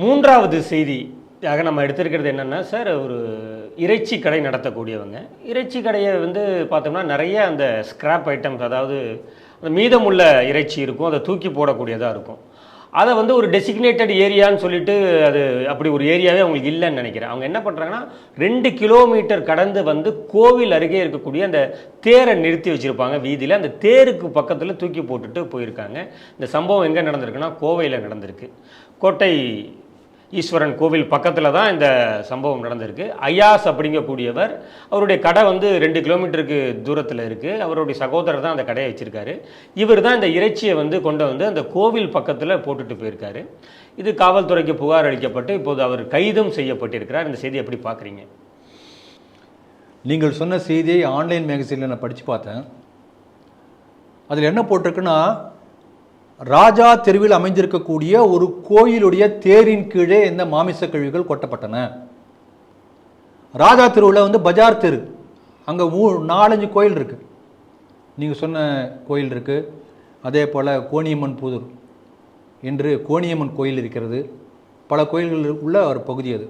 மூன்றாவது செய்தியாக நம்ம எடுத்திருக்கிறது என்னென்னா சார் ஒரு இறைச்சி கடை நடத்தக்கூடியவங்க. இறைச்சி கடையை வந்து பார்த்தோம்னா நிறைய அந்த ஸ்கிராப் ஐட்டம்ஸ் அதாவது அந்த மீதமுள்ள இறைச்சி இருக்கும் அதை தூக்கி போடக்கூடியதாக இருக்கும். அதை வந்து ஒரு டெசிக்னேட்டட் ஏரியான்னு சொல்லிட்டு அது அப்படி ஒரு ஏரியாவே அவங்களுக்கு இல்லைன்னு நினைக்கிறேன். அவங்க என்ன பண்ணுறாங்கன்னா ரெண்டு கிலோமீட்டர் கடந்து வந்து கோவில் அருகே இருக்கக்கூடிய அந்த தேரை நிறுத்தி வச்சுருப்பாங்க. வீதியில் அந்த தேருக்கு பக்கத்தில் தூக்கி போட்டுட்டு போயிருக்காங்க. இந்த சம்பவம் எங்கே நடந்திருக்குன்னா கோவையில் நடந்திருக்கு. கோட்டை ஈஸ்வரன் கோவில் பக்கத்தில் தான் இந்த சம்பவம் நடந்திருக்கு. ஐயாஸ் அப்படிங்கக்கூடியவர் அவருடைய கடை வந்து ரெண்டு கிலோமீட்டருக்கு தூரத்தில் இருக்குது அவருடைய சகோதரர் தான் அந்த கடையை வச்சுருக்காரு. இவர் தான் இந்த இறைச்சியை வந்து கொண்டு வந்து அந்த கோவில் பக்கத்தில் போட்டுட்டு போயிருக்காரு. இது காவல்துறைக்கு புகார் அளிக்கப்பட்டு இப்போது அவர் கைதும் செய்யப்பட்டிருக்கிறார். இந்த செய்தி எப்படி பார்க்குறீங்க? நீங்கள் சொன்ன செய்தியை ஆன்லைன் மேகசினில் நான் படித்து பார்த்தேன். அதில் என்ன போட்டிருக்குன்னா ராஜா தெருவில் அமைந்திருக்கக்கூடிய ஒரு கோயிலுடைய தேரின் கீழே இந்த மாமிச கழிவுகள் கொட்டப்பட்டன. ராஜா தெருவில் வந்து பஜார் தெரு. அங்கே மூ நாலஞ்சு கோயில் இருக்குது நீங்கள் சொன்ன கோயில் இருக்குது அதே போல் கோணியம்மன் புதூர் என்று கோணியம்மன் கோயில் இருக்கிறது. பல கோயில்கள் உள்ள ஒரு பகுதி அது.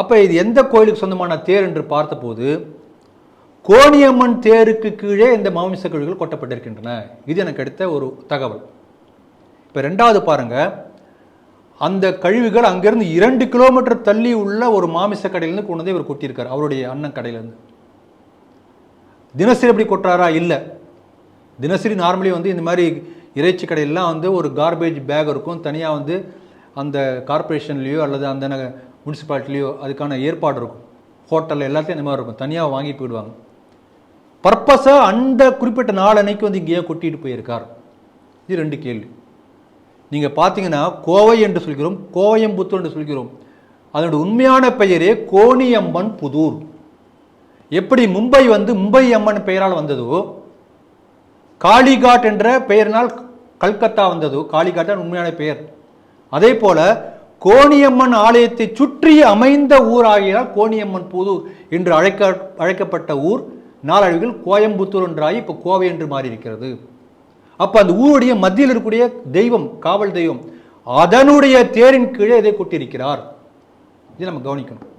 அப்போ இது எந்த கோயிலுக்கு சொந்தமான தேர் என்று பார்த்தபோது கோணியம்மன் தேருக்கு கீழே இந்த மாமிச கழிவுகள் கொட்டப்பட்டிருக்கின்றன. இது எனக்கு கிடைத்த ஒரு தகவல். இப்போ ரெண்டாவது பாருங்க. அந்த கழிவுகள் அங்கேருந்து இரண்டு கிலோமீட்டர் தள்ளி உள்ள ஒரு மாமிச கடையிலேருந்து கொண்டு வந்து இவர் கொட்டியிருக்கார் அவருடைய அண்ணன் கடையிலேருந்து. தினசரி எப்படி கொட்டுறாரா? இல்லை. தினசரி நார்மலி வந்து இந்த மாதிரி இறைச்சி கடையிலலாம் வந்து ஒரு கார்பேஜ் பேக் இருக்கும். தனியாக வந்து அந்த கார்ப்பரேஷன்லேயோ அல்லது அந்த முனிசிபாலிட்டிலேயோ அதுக்கான ஏற்பாடு இருக்கும். ஹோட்டலில் எல்லாத்தையும் இந்த மாதிரி இருக்கும். தனியாக வாங்கி போயிடுவாங்க. பர்பஸாக அந்த குறிப்பிட்ட நாள் அன்னைக்கு வந்து இங்கேயே கொட்டிட்டு போயிருக்கார். இது ரெண்டு கேள்வி. நீங்கள் பார்த்தீங்கன்னா கோவை என்று சொல்கிறோம் கோயம்புத்தூர் என்று சொல்கிறோம். அதனுடைய உண்மையான பெயரே கோணியம்மன் புதூர். எப்படி மும்பை வந்து மும்பை அம்மன் பெயரால் வந்ததோ காளிகாட் என்ற பெயரினால் கல்கத்தா வந்ததோ காளிகாட் தான் உண்மையான பெயர். அதே போல கோணியம்மன் ஆலயத்தை சுற்றி அமைந்த ஊர் ஆகியால் கோணியம்மன் புதூர் என்று அழைக்க அழைக்கப்பட்ட ஊர் நாளடைவில் கோயம்புத்தூர் என்றாகி இப்போ கோவை என்று மாறி இருக்கிறது அப்போ அந்த ஊருடைய மத்தியில் இருக்கக்கூடிய தெய்வம் காவல் தெய்வம் அதனுடைய தேரின் கீழே இதை கொட்டியிருக்கிறார். இதை நம்ம கவனிக்கணும்.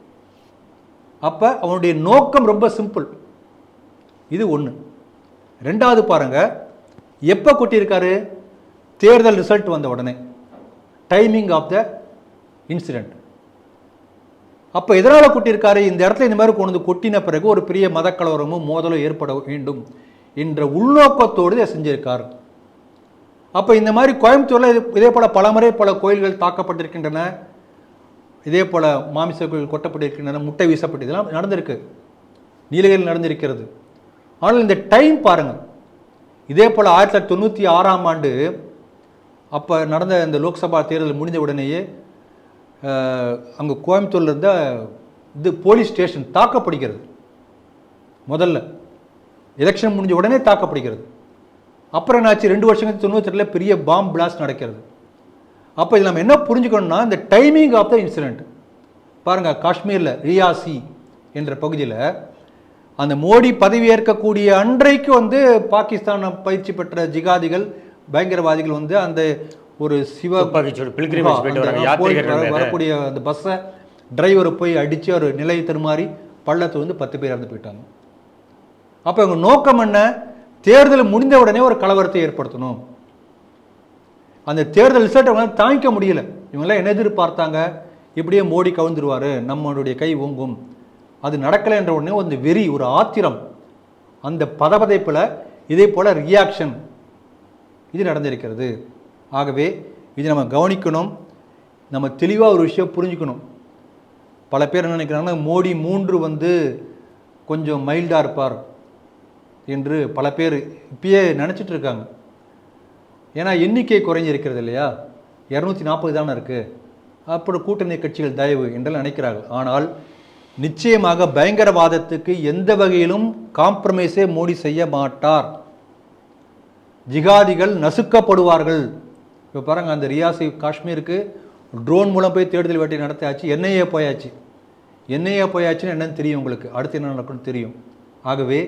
அப்போ அவனுடைய நோக்கம் ரொம்ப சிம்பிள் இது ஒன்று ரெண்டாவது பாருங்க எப்போ கொட்டியிருக்காரு? தேர்தல் ரிசல்ட் வந்த உடனே. டைமிங் ஆஃப் த இன்சிடெண்ட் அப்போ எதனால் கொட்டியிருக்காரு? இந்த இடத்துல இந்த மாதிரி கொண்டு வந்து கொட்டின பிறகு ஒரு பெரிய மதக்கலவரமும் மோதலும் ஏற்பட வேண்டும் என்ற உள்நோக்கத்தோடு இதை செஞ்சிருக்கார். அப்போ இந்த மாதிரி கோயம்புத்தூரில் இது இதே போல் பலமுறை பல கோயில்கள் தாக்கப்பட்டிருக்கின்றன. இதே போல் மாமிச கோயில் கொட்டப்பட்டிருக்கின்றன முட்டை வீசப்பட்டு இதெல்லாம் நடந்திருக்கு. நீலகிரியில் நடந்திருக்கிறது. ஆனால் இந்த டைம் பாருங்கள் இதே போல் ஆயிரத்தி தொள்ளாயிரத்தி தொண்ணூற்றி ஆறாம் ஆண்டு அப்போ நடந்த இந்த லோக்சபா தேர்தல் முடிஞ்ச உடனேயே அங்கே கோயம்புத்தூரில் இருந்த இது போலீஸ் ஸ்டேஷன் தாக்கப்படுகிறது. முதல்ல. எலெக்ஷன் முடிஞ்ச உடனே தாக்கப்படுகிறது. அப்புறம் என்னாச்சு? ரெண்டு வருஷம் தொண்ணூத்தெட்டில் பெரிய பாம் பிளாஸ்ட் நடக்கிறது. அப்போ இதில் நம்ம என்ன புரிஞ்சுக்கணும்னா இந்த டைமிங் ஆஃப் த இன்சிடெண்ட் பாருங்கள் காஷ்மீரில் ரியாசி என்ற பகுதியில் அந்த மோடி பதவியேற்கக்கூடிய அன்றைக்கு வந்து பாகிஸ்தானை பயிற்சி பெற்ற ஜிகாதிகள் பயங்கரவாதிகள் வந்து அந்த ஒரு சிவ. வரக்கூடிய அந்த பஸ்ஸை டிரைவரை போய் அடித்து ஒரு நிலை தருமாறி பள்ளத்தில் வந்து பத்து பேர் இறந்து போயிட்டாங்க. அப்போ இவங்க நோக்கம் என்ன? தேர்தல் முடிந்த உடனே ஒரு கலவரத்தை ஏற்படுத்தணும். அந்த தேர்தல் ரிசல்ட்டை அவங்க தாங்கிக்க முடியல. இவங்கெல்லாம் என்ன எதிர்பார்த்தாங்க? இப்படியே மோடி கவுந்துருவார் நம்மளுடைய கை ஓங்கும். அது நடக்கலை என்ற உடனே ஒரு வெறி ஒரு ஆத்திரம். அந்த பதபதைப்பில் இதே போல் ரியாக்ஷன் இது நடந்திருக்கிறது. ஆகவே இது நம்ம கவனிக்கணும். நம்ம தெளிவாக ஒரு விஷயம் புரிஞ்சுக்கணும். பல பேர் என்ன நினைக்கிறாங்கன்னா மோடி மூன்று வந்து கொஞ்சம் மைல்டாக இருப்பார் என்று பல பேர் இப்பயே நினச்சிட்டு இருக்காங்க. ஏன்னா எண்ணிக்கை குறைஞ்சிருக்கிறது இல்லையா? இரநூத்தி நாற்பது தானே இருக்குது அப்புறம் கூட்டணி கட்சிகள் தயவு என்றெல்லாம் நினைக்கிறார்கள். ஆனால் நிச்சயமாக பயங்கரவாதத்துக்கு எந்த வகையிலும் காம்ப்ரமைஸே மோடி செய்ய மாட்டார். ஜிகாதிகள் நசுக்கப்படுவார்கள். இப்போ பாருங்கள் அந்த ரியாசி காஷ்மீருக்கு ட்ரோன் மூலம் போய் தேடுதல் வேட்டை நடத்தியாச்சு என்ஐஏ போயாச்சு. என்ஐஏ போயாச்சுன்னு என்னன்னு தெரியும் உங்களுக்கு. அடுத்து என்ன நடக்கும்னு தெரியும். ஆகவே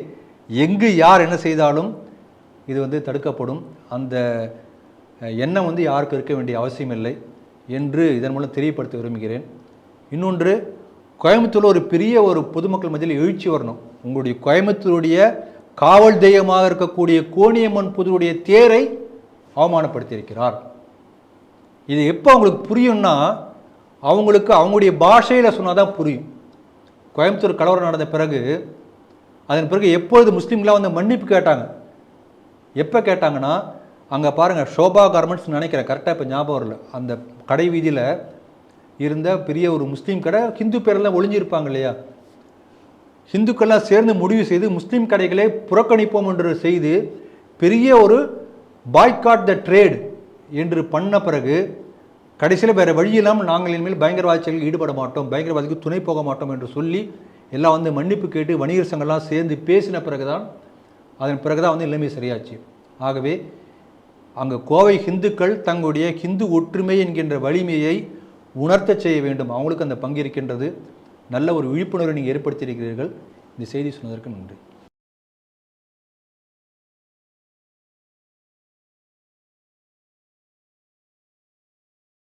எங்கு யார் என்ன செய்தாலும் இது வந்து தடுக்கப்படும். அந்த எண்ணம் வந்து யாருக்கும் இருக்க வேண்டிய அவசியம் இல்லை என்று இதன் மூலம் தெரியப்படுத்த விரும்புகிறேன். இன்னொன்று கோயம்புத்தூரில் ஒரு பெரிய ஒரு பொதுமக்கள் மத்தியில் எழுச்சி வரணும். உங்களுடைய கோயம்புத்தூருடைய காவல் தெய்வமாக இருக்கக்கூடிய கோணியம்மன் புதுருடைய தேரை அவமானப்படுத்தியிருக்கிறார். இது எப்போ அவங்களுக்கு புரியும்னா அவங்களுக்கு அவங்களுடைய பாஷையில் சொன்னால் தான் புரியும். கோயம்புத்தூர் கலவரம் நடந்த பிறகு அதன் பிறகு எப்பொழுது முஸ்லீம்களாக வந்து மன்னிப்பு கேட்டாங்க? எப்போ கேட்டாங்கன்னா அங்கே பாருங்கள் ஷோபா கார்மெண்ட்ஸ் நினைக்கிறேன் கரெக்டாக இப்போ ஞாபகம் வரல. அந்த கடை வீதியில் இருந்த பெரிய ஒரு முஸ்லீம் கடை ஹிந்து பேரெல்லாம் ஒளிஞ்சிருப்பாங்க இல்லையா? ஹிந்துக்கள்லாம் சேர்ந்து முடிவு செய்து முஸ்லீம் கடைகளை புறக்கணிப்போம் என்று செய்து பெரிய ஒரு பாய்காட் த ட்ரேட் என்று பண்ண பிறகு கடைசியில் வேறு வழி இல்லாமல் நாங்கள் இனிமேல் பயங்கரவாத செயலில் ஈடுபட மாட்டோம் பயங்கரவாதிக்கு துணை போக மாட்டோம் என்று சொல்லி எல்லாம் வந்து மன்னிப்பு கேட்டு வணிகர் சங்கம்லாம் சேர்ந்து பேசின பிறகு தான் அதன் பிறகு தான் வந்து நிலைமை சரியாச்சு. ஆகவே அங்கே கோவை ஹிந்துக்கள் தங்களுடைய ஹிந்து ஒற்றுமை என்கின்ற வலிமையை உணர்த்தச் செய்ய வேண்டும். அவங்களுக்கு அந்த பங்கு இருக்கின்றது. நல்ல ஒரு விழிப்புணர்வை நீங்கள் ஏற்படுத்தியிருக்கிறீர்கள். இந்த செய்தி சொன்னதற்கு நன்றி.